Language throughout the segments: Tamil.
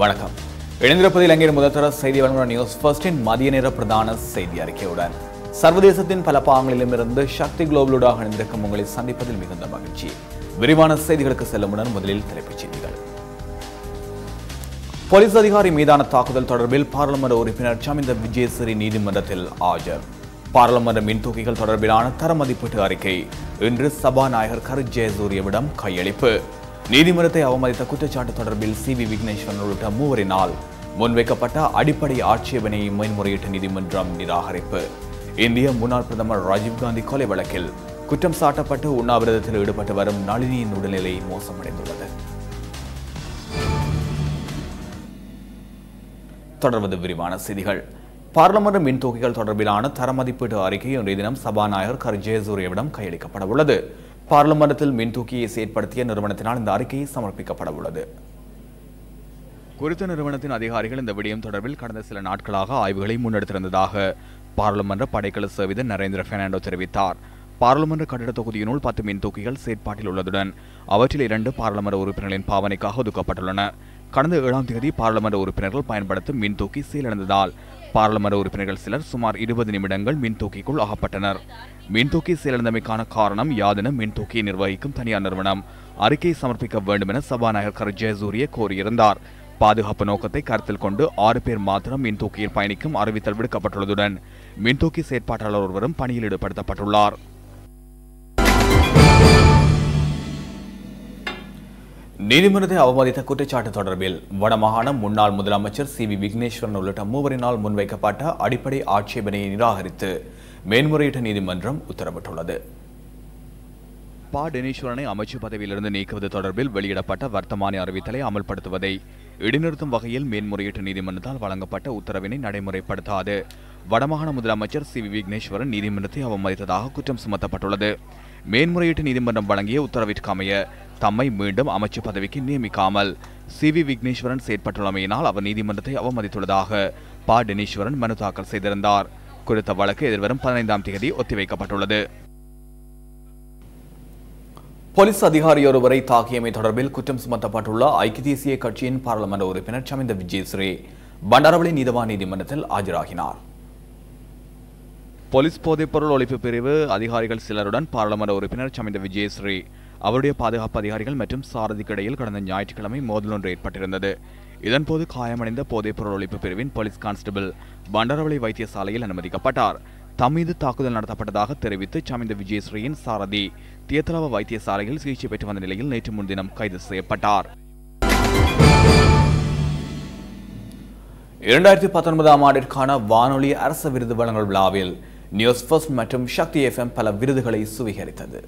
வணக்கம். இணைந்திருப்பது இலங்கையின் முதல்தர செய்தி வழங்குகிற நியூஸ் ஃபர்ஸ்டின் மதிய நேர பிரதான செய்தி அறிக்கையுடன். சர்வதேசத்தின் பல பாகங்களிலும் இருந்து சக்தி குளோபலூடாக இணைந்திருக்கும் உங்களை சந்திப்பதில் மிகுந்த மகிழ்ச்சி. விரிவான செய்திகளுக்கு செல்லும் முன்னர் முதலில் தலைப்புச் செய்திகள். போலீஸ் அதிகாரி மீதான தாக்குதல் தொடர்பில் பாராளுமன்ற உறுப்பினர் சமிந்த விஜயசிறி நீதிமன்றத்தில் ஆஜர். பாராளுமன்ற மின்தூக்கிகள் தொடர்பிலான தர மதிப்பீட்டு அறிக்கை இன்று சபாநாயகர் கரு ஜெயசூரியவிடம் கையளிப்பு. நீதிமன்றத்தை அவமதித்த குற்றச்சாட்டு தொடர்பில் சி வி விக்னேஸ்வரன் உள்ளிட்ட மூவரினால் முன்வைக்கப்பட்ட அடிப்படை ஆட்சேபனை மேன்முறையீட்டு நீதிமன்றம் நிராகரிப்பு. இந்திய முன்னாள் பிரதமர் ராஜீவ்காந்தி கொலை வழக்கில் குற்றம் சாட்டப்பட்டு உண்ணாவிரதத்தில் ஈடுபட்டு வரும் நளினியின் உடல்நிலை மோசமடைந்துள்ளது. தொடர்வது விரிவான செய்திகள். பாராளுமன்ற மின்தூக்கிகள் தொடர்பிலான தர மதிப்பீட்டு அறிக்கை இன்றைய தினம் சபாநாயகர் கர் ஜெயசூரியவிடம் கையளிக்கப்பட உள்ளது பாராளுமன்றத்தில் மின்தூக்கியை செயற்படுத்திய நிறுவனத்தினால் இந்த அறிக்கை சமர்ப்பிக்கப்பட உள்ளது குறித்த நிறுவனத்தின் அதிகாரிகள் இந்த விடயம் தொடர்பில் கடந்த சில நாட்களாக ஆய்வுகளை முன்னெடுத்திருந்ததாக பாராளுமன்ற படைக்கல சேவித நரேந்திர பெர்னாண்டோ தெரிவித்தார். பாராளுமன்ற கட்டிட தொகுதியினுள் பத்து மின்தூக்கிகள் செயற்பாட்டில் உள்ளதுடன் அவற்றில் இரண்டு பாராளுமன்ற உறுப்பினர்களின் பாவனைக்காக ஒதுக்கப்பட்டுள்ளன. கடந்த ஏழாம் தேதி பாராளுமன்ற உறுப்பினர்கள் பயன்படுத்தும் மின்தூக்கி சீலடைந்ததால் பாராளுமன்ற உறுப்பினர்கள் சிலர் சுமார் இருபது நிமிடங்கள் மின்தூக்கிக்குள் அகப்பட்டனர். மின்தூக்கி சீலடைந்தமைக்கான காரணம் யாதென மின்தூக்கியை நிர்வகிக்கும் தனியார் நிறுவனம். அறிக்கை சமர்ப்பிக்க வேண்டும் என சபாநாயகர் கரு ஜெயசூரிய கோரியிருந்தார். பாதுகாப்பு நோக்கத்தை கருத்தில் கொண்டு ஆறு பேர் மாத்திரம் மின்தூக்கியில் பயணிக்கும் அறிவித்தல் விடுக்கப்பட்டுள்ளதுடன் மின்தூக்கி செயற்பாட்டாளர் ஒருவரும் பணியில் ஈடுபடுத்தப்பட்டுள்ளார். நீதிமன்றத்தை அவமதித்த குற்றச்சாட்டு தொடர்பில் வடமாகாண முன்னாள் முதலமைச்சர் சி வி விக்னேஸ்வரன் உள்ளிட்ட மூவரினால் முன்வைக்கப்பட்ட அடிப்படை ஆட்சேபனையை நிராகரித்து மேன்முறையீட்டு நீதிமன்றம் உத்தரவிட்டுள்ளது. பா. டெனீஸ்வரனை அமைச்சு பதவியிலிருந்து நீக்குவது தொடர்பில் வெளியிடப்பட்ட வர்த்தமானி அறிவித்தலை அமல்படுத்துவதை இடைநிறுத்தும் வகையில் மேன்முறையீட்டு நீதிமன்றத்தால் வழங்கப்பட்ட உத்தரவினை நடைமுறைப்படுத்தாது. வடமாகாண முதலமைச்சர் சி வி விக்னேஸ்வரன் நீதிமன்றத்தை அவமதித்ததாக குற்றம் சுமத்தப்பட்டுள்ளது. மேன்முறையீட்டு நீதிமன்றம் வழங்கிய உத்தரவிற்கு அமைய தம்மை மீண்டும் அமைச்சு பதவிக்கு நியமிக்காமல் சி வி விக்னேஸ்வரன் செயற்பட்டுள்ளமையினால் அவர் நீதிமன்றத்தை அவமதித்துள்ளதாக பா. டெனீஸ்வரன் மனு தாக்கல் செய்திருந்தார். குறித்த வழக்கு எதிர்வரும் பதினைந்தாம் தேதி ஒத்திவைக்கப்பட்டுள்ளது. போலீஸ் அதிகாரியொருவரை தாக்கியமை தொடர்பில் குற்றம் சுமத்தப்பட்டுள்ள ஐக்கிய தேசிய கட்சியின் பாராளுமன்ற உறுப்பினர் சமிந்த விஜயஸ்ரீ பண்டாரவளி நீதவான் நீதிமன்றத்தில் ஆஜராகினார். போலீஸ் போதைப்பொருள் ஒழிப்பு பிரிவு அதிகாரிகள் சிலருடன் பாராளுமன்ற உறுப்பினர் சமிந்த விஜயஸ்ரீ அவருடைய பாதுகாப்பு அதிகாரிகள் மற்றும் சாரதிக்கு இடையில் கடந்த ஞாயிற்றுக்கிழமை மோதல் ஒன்று ஏற்பட்டிருந்தது. இதன்போது காயமடைந்த போதைப்பொருள் ஒழிப்பு பிரிவின் போலீஸ் கான்ஸ்டபிள் பண்டரவளை வைத்தியசாலையில் அனுமதிக்கப்பட்டார். தம் மீது தாக்குதல் நடத்தப்பட்டதாக தெரிவித்து சமிந்த விஜயஸ்ரீயின் சாரதி தியத்தலவ வைத்தியசாலையில் சிகிச்சை பெற்று வந்த நிலையில் நேற்று முன்தினம் கைது செய்யப்பட்டார். இரண்டாயிரத்தி பத்தொன்பதாம் ஆண்டிற்கான வானொலி அரசு விருது வழங்கல் விழாவில் நியூஸ் ஃபர்ஸ்ட் மற்றும் சக்தி எஃப்எம் பல விருதுகளை சுவீகரித்தது.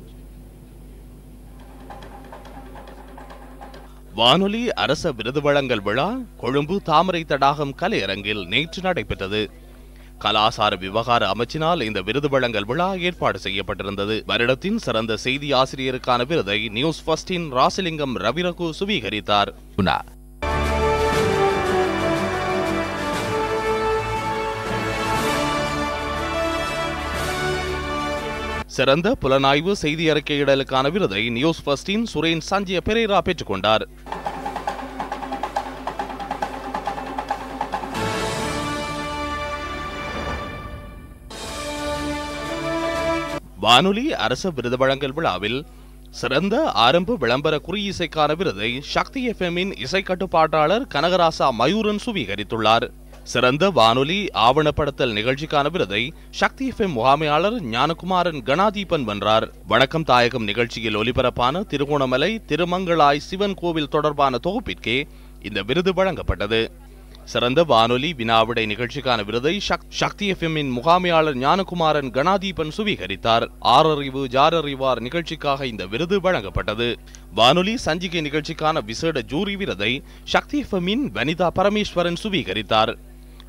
வானொலி அரச விருது வழங்கல் விழா கொழும்பு தாமரை தடாகம் கலையரங்கில் நேற்று நடைபெற்றது. கலாசார விவகார அமைச்சினால் இந்த விருது வழங்கல் விழா ஏற்பாடு செய்யப்பட்டிருந்தது. வருடத்தின் சிறந்த செய்தி ஆசிரியருக்கான விருதை நியூஸ் ஃபர்ஸ்டின் ராசிலிங்கம் ரவிரகு சுவீகரித்தார். சிறந்த புலனாய்வு செய்தி அறிக்கையிடலுக்கான விருதை நியூஸ் ஃபர்ஸ்டின் சுரேன் சஞ்சய பெரேரா பெற்றுக்கொண்டார். வானொலி அரசு விருது வழங்கல் விழாவில் சிறந்த ஆரம்ப விளம்பர குறியிசைக்கான விருதை சக்தி எஃப்எம்மின் இசை கட்டுப்பாட்டாளர் கனகராசா மயூரன் சுவீகரித்துள்ளார். சிறந்த வானொலி ஆவணப்படுத்தல் நிகழ்ச்சிக்கான விருதை சக்தி எஃப்எம் முகாமையாளர் ஞானகுமாரன் கணாதீபன் வென்றார். வணக்கம் தாயகம் நிகழ்ச்சியில் ஒலிபரப்பான திருகோணமலை திருமங்களாய் சிவன் கோவில் தொடர்பான தொகுப்பிற்கே இந்த விருது வழங்கப்பட்டது. சிறந்த வானொலி வினாவிடை நிகழ்ச்சிக்கான விருதை சக்தி எஃப்எம்மின் முகாமையாளர் ஞானகுமாரன் கணாதீபன் சுவீகரித்தார். ஆறறிவு ஜாரறிவார் நிகழ்ச்சிக்காக இந்த விருது வழங்கப்பட்டது. வானொலி சஞ்சிகை நிகழ்ச்சிக்கான விசேட ஜூரி விருதை சக்தி எஃப்எம்மின் வனிதா பரமேஸ்வரன் சுவீகரித்தார்.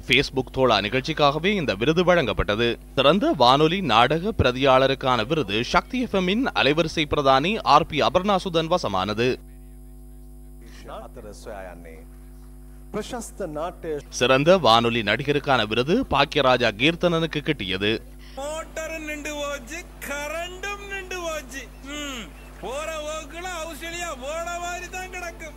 ஃபேஸ்புக் தோழா நிகழ்ச்சிக்காகவே இந்த விருது வழங்கப்பட்டது. சிறந்த வானொலி நாடக பிரதியாளருக்கான விருது சக்தி எஃப்எம்மின் அலைவரிசை பிரதானி ஆர் பி அபர்ணாசுதன் வசமானது. சிறந்த வானொலி நடிகருக்கான விருது பாக்கியராஜா கீர்த்தனனுக்கு கிட்டியது. போற ஓக்குல ஆஸ்திரேலியா போன மாதிரி தான் கிடக்கும்.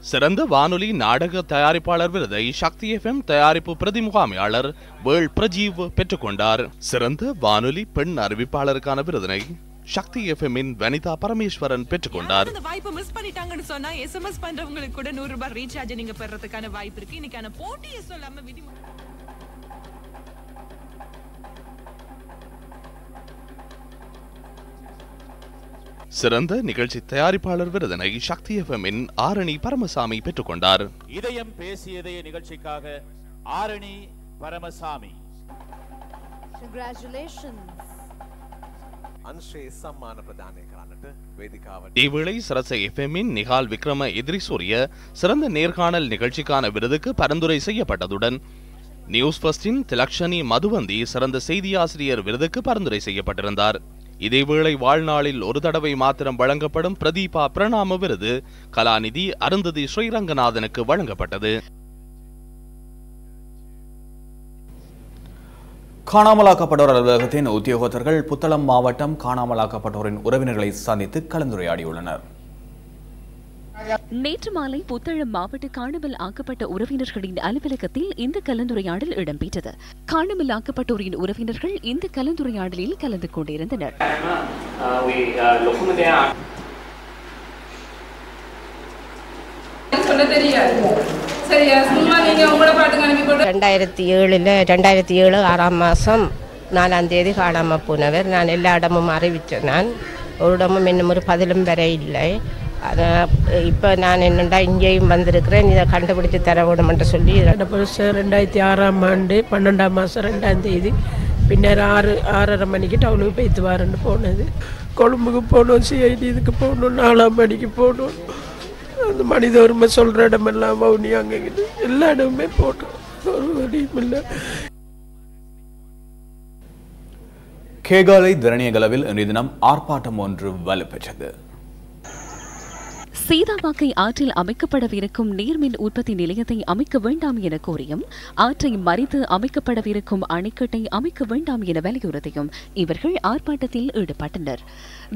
சிறந்த வானொலி நாடக தயாரிப்பாளர் விருதை சக்தி எஃப்எம் தயாரிப்பு பிரதி முகாமையாளர் வேள் பிரஜீவ் பெற்றுக்கொண்டார். சிறந்த வானொலி பெண் அறிவிப்பாளருக்கான விருதினை சக்தி எஃப்எம்மின் வனிதா பரமேஸ்வரன் பெற்றுக்கொண்டார். வாய்ப்பு வாய்ப்பை மிஸ் பண்ணிட்டாங்கன்னு சொன்னா எஸ்எம்எஸ் பண்றவங்களுக்கு கூட நூறு ரூபாய் ரீசார்ஜ் நீங்க பெறதுக்கான வாய்ப்பு இருக்கு. இன்னைக்கான போட்டியை சொல்லாம விதிமுறை சிறந்த நிகழ்ச்சி தயாரிப்பாளர் விருதினை சக்தி எஃப்எம்மின் ஆரணி பரமசாமி பெற்றுக்கொண்டார். இதயம் பேசியதே நிகழ்ச்சிக்காக ஆரணி பரமசாமி. நிகால் விக்ரம எதிரிசூரிய சிறந்த நேர்காணல் நிகழ்ச்சிக்கான விருதுக்கு பரிந்துரை செய்யப்பட்டதுடன் நியூஸ் ஃபர்ஸ்டின் திலக்ஷனி மதுவந்தி சிறந்த செய்தியாசிரியர் விருதுக்கு பரிந்துரை செய்யப்பட்டிருந்தார். இதேவேளை வாழ்நாளில் ஒரு தடவை மாத்திரம் வழங்கப்படும் பிரதீபா பிரணாம விருது கலாநிதி அருந்ததி ஸ்ரீரங்கநாதனுக்கு வழங்கப்பட்டது. காணாமலாக்கப்பட்டோர் அலுவலகத்தின் உத்தியோகத்தர்கள் புத்தளம் மாவட்டம் காணாமலாக்கப்பட்டோரின் உறவினர்களை சந்தித்து கலந்துரையாடியுள்ளனர். நேற்று மாலை புத்தளம் மாவட்ட காணாமல் ஆக்கப்பட்ட உறவினர்களின் அலுவலகத்தில் இந்த கலந்துரையாடல் இடம்பெற்றது. காணாமல் ஆக்கப்பட்டோரின் உறவினர்கள் இந்த கலந்துரையாடலில் கலந்து கொண்டிருந்தனர். ரெண்டாயிரத்தி ஏழில் ரெண்டாயிரத்தி ஏழு ஆறாம் மாதம் நாலாம் தேதி காணாமல் போனவர். நான் எல்லா இடமும் அறிவித்தேன். நான் ஒரு இடமும் இன்னும் ஒரு பதிலும் வர இல்லை. ஆனால் இப்போ நான் என்னண்டா இங்கேயும் வந்திருக்கிறேன் இதை கண்டுபிடிச்சு தர வேணுமென்று சொல்லி வருஷம் ரெண்டாயிரத்தி ஆறாம் ஆண்டு பன்னெண்டாம் மாதம் ரெண்டாம் தேதி பின்னர் ஆறு ஆறரை மணிக்கு டவுனுக்கு போய்த்து வரேன்னு போனது. கொழும்புக்கு போகணும் சிஐடி இதுக்கு போகணும் நாலாம் மணிக்கு போகணும் அந்த மனித உரிமை சொல்கிற இடமெல்லாம் வவுனி அங்கே இங்கிட்டு எல்லா இடமுமே போட்டோம். ஒரு வழியும் இல்லை. கேகாலை திரணியகலவில் இன்றைய தினம் ஆர்ப்பாட்டம் ஒன்று வலுப்பெற்றது. சீதாவாக்கை ஆற்றில் அமைக்கப்படவிருக்கும் நீர்மின் உற்பத்தி நிலையத்தை அமைக்க வேண்டாம் என கோரியும் ஆற்றை மறித்து அமைக்கப்படவிருக்கும் அணைக்கட்டை அமைக்க வேண்டாம் என வலியுறுத்தியும் இவர்கள் ஆர்ப்பாட்டத்தில் ஈடுபட்டனர்.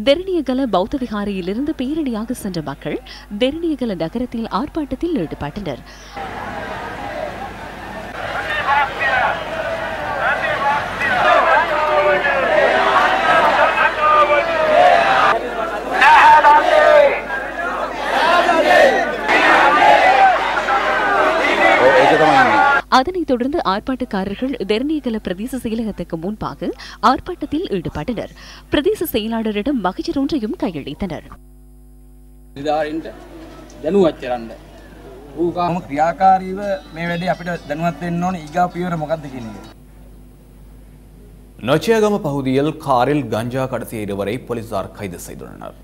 தெரணியகல பௌத்த விகாரையிலிருந்து பேரணியாக சென்ற மக்கள் தெரணியகல நகரத்தில் ஆர்ப்பாட்டத்தில் ஈடுபட்டனர். அதனைத் தொடர்ந்து ஆர்ப்பாட்டக்காரர்கள் தெர்னியகல பிரதேச செயலகத்துக்கு முன்பாக ஆர்ப்பாட்டத்தில் ஈடுபட்டனர் பிரதேச செயலாளரிடம் மகஜர் ஒன்றையும் கையளித்தனர் නිධාරීන්ට දැනුවත් කරන්න. ඌකාම ක්‍රියාකාරීව මේ වැඩේ අපිට දැනුවත් වෙන්න ඕන ඊගා පියවර මොකක්ද කියන එක. நொச்சியகம பகுதியில் காரில் கஞ்சா கடத்திய இருவரை போலீசார் கைது செய்துள்ளனர்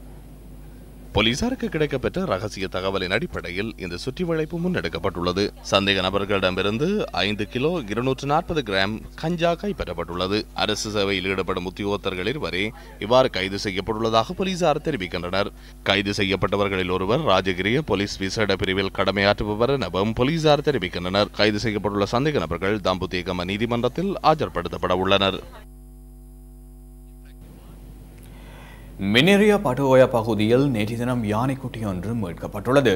போலீசாருக்கு கிடைக்கப்பெற்ற ரகசிய தகவலின் அடிப்படையில் இந்த சுற்றிவளைப்பு முன்னெடுக்கப்பட்டுள்ளது. சந்தேக நபர்களிடமிருந்து ஐந்து கிலோ இருநூற்று நாற்பது கிராம் கஞ்சா கைப்பற்றப்பட்டுள்ளது. அரசு சேவையில் ஈடுபடும் உத்தியோகத்தர்கள் இருவரே இவ்வாறு கைது செய்யப்பட்டுள்ளதாக போலீசார் தெரிவிக்கின்றனர். கைது செய்யப்பட்டவர்களில் ஒருவர் ராஜகிரிய போலீஸ் விசேட பிரிவில் கடமையாற்றுபவர் எனவும் போலீசார் தெரிவிக்கின்றனர். கைது செய்யப்பட்டுள்ள சந்தேக நபர்கள் தம்புத்தேகம நீதிமன்றத்தில் ஆஜர்படுத்தப்பட உள்ளனர். மினேரியா பட்டுவோயா பகுதியில் நேற்று தினம் யானைக்குட்டி ஒன்று மீட்கப்பட்டுள்ளது.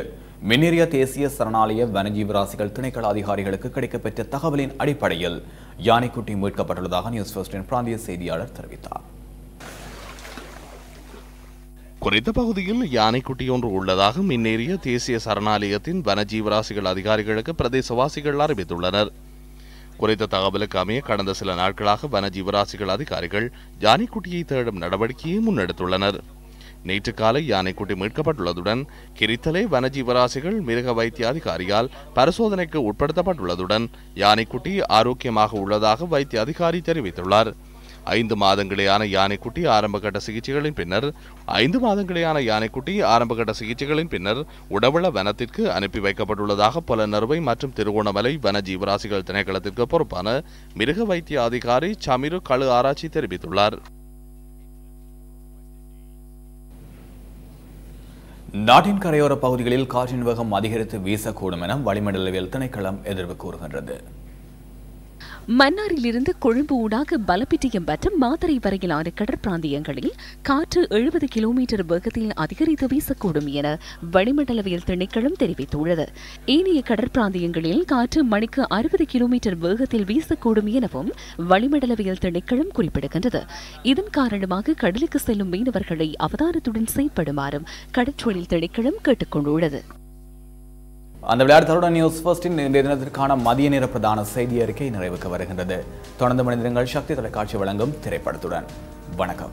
மினேரியா தேசிய சரணாலய வனஜீவராசிகள் திணைக்கள அதிகாரிகளுக்கு கிடைக்கப்பெற்ற தகவலின் அடிப்படையில் யானைக்குட்டி மீட்கப்பட்டுள்ளதாக நியூஸ் ஃபர்ஸ்டின் பிராந்திய செய்தியாளர் தெரிவித்தார். குறித்த பகுதியில் யானைக்குட்டி ஒன்று உள்ளதாக மின்னேறிய தேசிய சரணாலயத்தின் வனஜீவராசிகள் அதிகாரிகளுக்கு பிரதேசவாசிகள் அறிவித்துள்ளனர். குறித்த தகவலுக்கு அமைய கடந்த சில நாட்களாக வனஜீவராசிகள் அதிகாரிகள் யானைக்குட்டியை தேடும் நடவடிக்கையை முன்னெடுத்துள்ளனர். நேற்று காலை யானைக்குட்டி மீட்கப்பட்டுள்ளதுடன் கிரித்தலை வனஜீவராசிகள் மிருக வைத்திய அதிகாரியால் பரிசோதனைக்கு உட்படுத்தப்பட்டுள்ளதுடன் யானைக்குட்டி ஆரோக்கியமாக உள்ளதாக வைத்திய அதிகாரி தெரிவித்துள்ளார். ஐந்து மாதங்களேயான யானைக்குட்டி ஆரம்பகட்ட சிகிச்சைகளின் பின்னர் ஐந்து மாதங்களேயான யானைக்குட்டி ஆரம்பகட்ட சிகிச்சைகளின் பின்னர் உடவள வனத்திற்கு அனுப்பி வைக்கப்பட்டுள்ளதாக புலனறுவை மற்றும் திருகோணமலை வன ஜீவராசிகள் திணைக்களத்திற்கு பொறுப்பான மிருக வைத்திய அதிகாரி சமிரு களு ஆராய்ச்சி தெரிவித்துள்ளார். நாட்டின் கரையோர பகுதிகளில் காற்றின் வேகம் அதிகரித்து வீசக்கூடும் என வளிமண்டலவியல் திணைக்களம் எதிர்வு கூறுகின்றது. மன்னாரிலிருந்து கொழும்பு ஊடாக பலப்பிட்டியம் மற்றும் மாத்தறை வரையிலான கடற்பிராந்தியங்களில் காற்று எழுபது கிலோமீட்டர் வேகத்தில் அதிகரித்து வீசக்கூடும் என வளிமண்டலவியல் திணைக்களம் தெரிவித்துள்ளது. ஏனைய கடற்பிராந்தியங்களில் காற்று மணிக்கு அறுபது கிலோமீட்டர் வேகத்தில் வீசக்கூடும் எனவும் வளிமண்டலவியல் திணைக்களம் குறிப்பிடுகின்றது. இதன் காரணமாக கடலுக்கு செல்லும் மீனவர்களை அவதாரத்துடன் செயற்படுமாறும் கடற்றொழில் திணைக்களம் கேட்டுக்கொண்டுள்ளது. அந்த விளையாட்டு நியூஸ் ஃபர்ஸ்டின் இன்றைய தினத்திற்கான மதிய நேர பிரதான செய்தி அறிக்கை நிறைவுக்கு வருகின்றது. தொடர்ந்து மனிதர்கள் சக்தி தொலைக்காட்சி வழங்கும் திரைப்படத்துடன். வணக்கம்.